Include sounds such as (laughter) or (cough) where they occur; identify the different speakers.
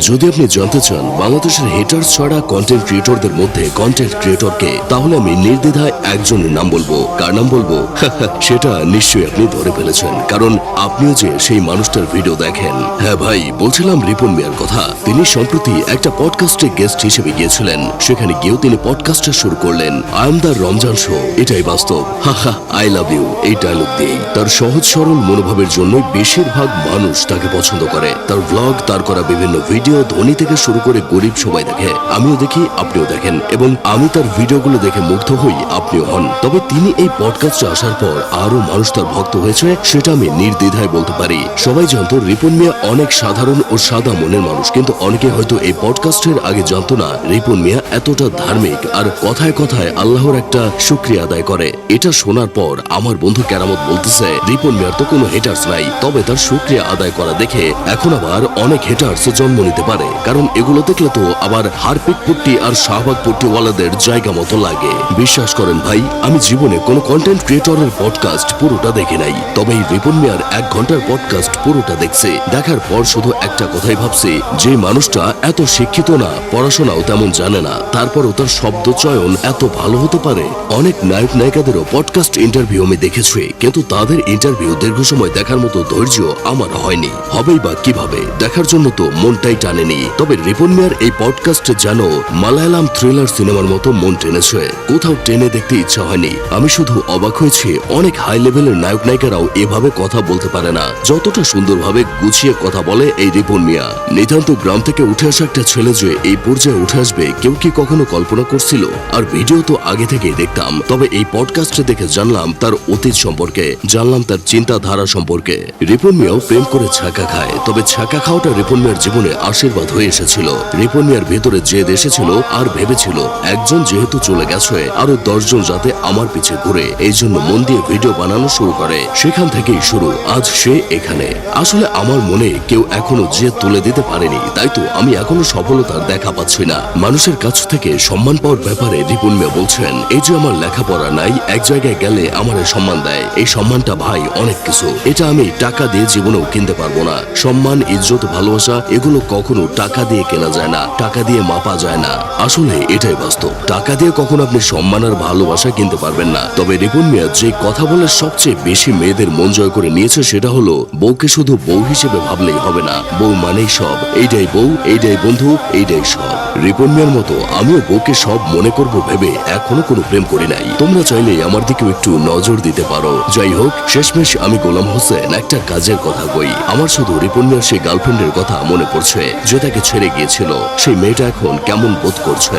Speaker 1: যদি আপনি জানতে চান বাংলাদেশের হেটার্স ছাড়া কন্টেন্ট ক্রিয়েটরদের মধ্যে কন্টেন্ট ক্রিয়েটরকে তাহলে আমি নির্দ্বিধায় একজনের নাম বলব। কার নাম বলব? (laughs) সেটা নিশ্চয়ই আপনি ধরে ফেলেছেন। কারণ আপনিও যে সেই মানুষটার ভিডিও দেখেন। হ্যাঁ ভাই, বলছিলাম রিপন মিয়ার কথা। তিনি সম্প্রতি একটা পডকাস্টে গেস্ট হিসেবে গিয়েছিলেন। সেখানে গিয়েও তিনি পডকাস্টটা শুরু করলেন। I am the Ramzan show এটাই বাস্তব। হা হা আই লাভ ইউ এই ডায়লগ দিয়েই তার সহজ সরল মনোভাবের জন্যই বেশিরভাগ মানুষ তাকে পছন্দ করে। তার ব্লগ তার করা বিভিন্ন ভিডিও ধনী থেকে শুরু করে গরিব সবাই দেখে, আমিও দেখি, আপনিও দেখেন, এবং আমি তার ভিডিওগুলো দেখে মুগ্ধ হই, আপনিও হন। তবে তিনি এই পডকাস্টে আসার পর আরও মানুষ তার ভক্ত হয়েছে, সেটা আমি নির্দ্বিধায় বলতে পারি। সবাই জানতো, রিপন মিয়া অনেক সাধারণ ও সাদা মনের মানুষ, কিন্তু অনেকে হয়তো এই পডকাস্টের আগে জানতো না, রিপন মিয়া এতটা ধার্মিক, আর কথায় কথায় আল্লাহর একটা শুক্রিয়া আদায় করে। এটা শোনার পর আমার বন্ধু কেরামত বলতেছে, রিপন মিয়ার তো কোনো হেটার্স নাই। তবে তার শুক্রিয়া আদায় করা দেখে এখন আবার অনেক হেটার্স জন্ম নিতে পারে, কারণ এগুলো দেখলে তো আবার হারপিক পট্টি আর শাহবাগ পট্টিওয়ালাদের জায়গা মতো লাগে। বিশ্বাস করেন ভাই, আমি জীবনে কোনো কন্টেন্ট ক্রিয়েটরের পডকাস্ট পুরোটা দেখে নাই। তবে এই রিপন মিয়ার এক ঘণ্টার পডকাস্ট পুরোটা দেখছে। দেখার পর শুধু একটা কথাই ভাবছি, যে মানুষটা এত শিক্ষিত না, পড়াশোনাও তেমন জানে না। তারপরও তার শব্দ চয়ন এত ভালো হতে পারে, অনেক নায়ক নায়িকাদেরও পডকাস্ট ইন্টারভিউ আমি দেখেছি। কিন্তু তাদের ইন্টারভিউ দীর্ঘ সময় দেখার মতো ধৈর্য আমার হয়নি। হবেই বা কীভাবে, দেখার জন্য তো মনটাই টানেনি। তবে রিপন মিয়ার এই পডকাস্ট যেন মালায়ালাম থ্রিলার সিনেমার মতো মন টেনেছে। কোথাও টেনে দেখতে ইচ্ছা হয়নি। আমি শুধু অবাক হয়েছি, অনেক হাই লেভেলের নায়ক নায়িকারাও এভাবে কথা বলতে পারে না। যতটা সুন্দরভাবে গুছিয়ে কথা বলে এই রিপন মিয়া। নিতান্ত গ্রাম থেকে উঠে আসা একটা ছেলে যে এই পর্যায়ে উঠে আসবে, কেউ কি কখনো কল্পনা করছিল? আর ভিডিও তো আগে থেকেই দেখতাম। তবে এই পডকাস্টে দেখে জানলাম তার অতীত সম্পর্কে। জানলাম তার চিন্তাধারা সম্পর্কে। রিপন মিয়াও প্রেম করে ছাকা খায়। তবে ছাকা খাওয়াটা রিপন মিয়ার জীবনে আশীর্বাদ হয়ে এসেছিল। রিপন মিয়ার ভেতরে যে এসেছিল আর ভেবেছিল, একজন যেহেতু চলে গেছে, আরও দশজন যাতে আমার পিছে ঘুরে। এই জন্য মন দিয়ে ভিডিও বানানো শুরু করে। সেখান থেকেই শুরু, আজ সে এখানে। আসলে আমার মনে কেউ এখনও যে তুলে দিতে পারেনি, তাই তো আমি এখনও সফলতার দেখা পাচ্ছি না। মানুষের কাছ থেকে সম্মান পাওয়ার ব্যাপারে রিপুন বলছেন, এই যে আমার লেখাপড়া নাই, এক জায়গায় গেলে আমার সম্মান দেয়। এই সম্মানটা ভাই অনেক কিছু। এটা আমি টাকা দিয়ে জীবনেও কিনতে পারব না। সম্মান, ইজ্জত, ভালোবাসা, এগুলো কখনো টাকা দিয়ে কেনা যায় না, টাকা দিয়ে মাপা যায় না। আসলে এটাই বাস্তব। টাকা দিয়ে কখনো আপনি সম্মান আর ভালোবাসা কিনতে পারবেন না। তবে রিপুন মিয়া যে কথা বলে সবচেয়ে বেশি মেয়েদের মন জয় করে নিয়েছে সেটা হলো, বউকে শুধু বউ হিসেবে ভাবলেই হবে না। বউ মানেই সব। এইটাই বউ, এইটাই বন্ধু, এইটাই সব। রিপন মিয়ার মতো আমিও বউকে সব মনে করব ভেবে এখনও কোনো প্রেম করি নাই। তোমরা চাইলে আমার দিকেও একটু নজর দিতে পারো। যাই হোক, শেষমেশ আমি গোলাম হোসেন একটা কাজের কথা কই। আমার শুধু রিপন মিয়ার সেই গার্লফ্রেন্ডের কথা মনে পড়ছে, যে তাকে ছেড়ে গিয়েছিল। সেই মেয়েটা এখন কেমন বোধ করছে?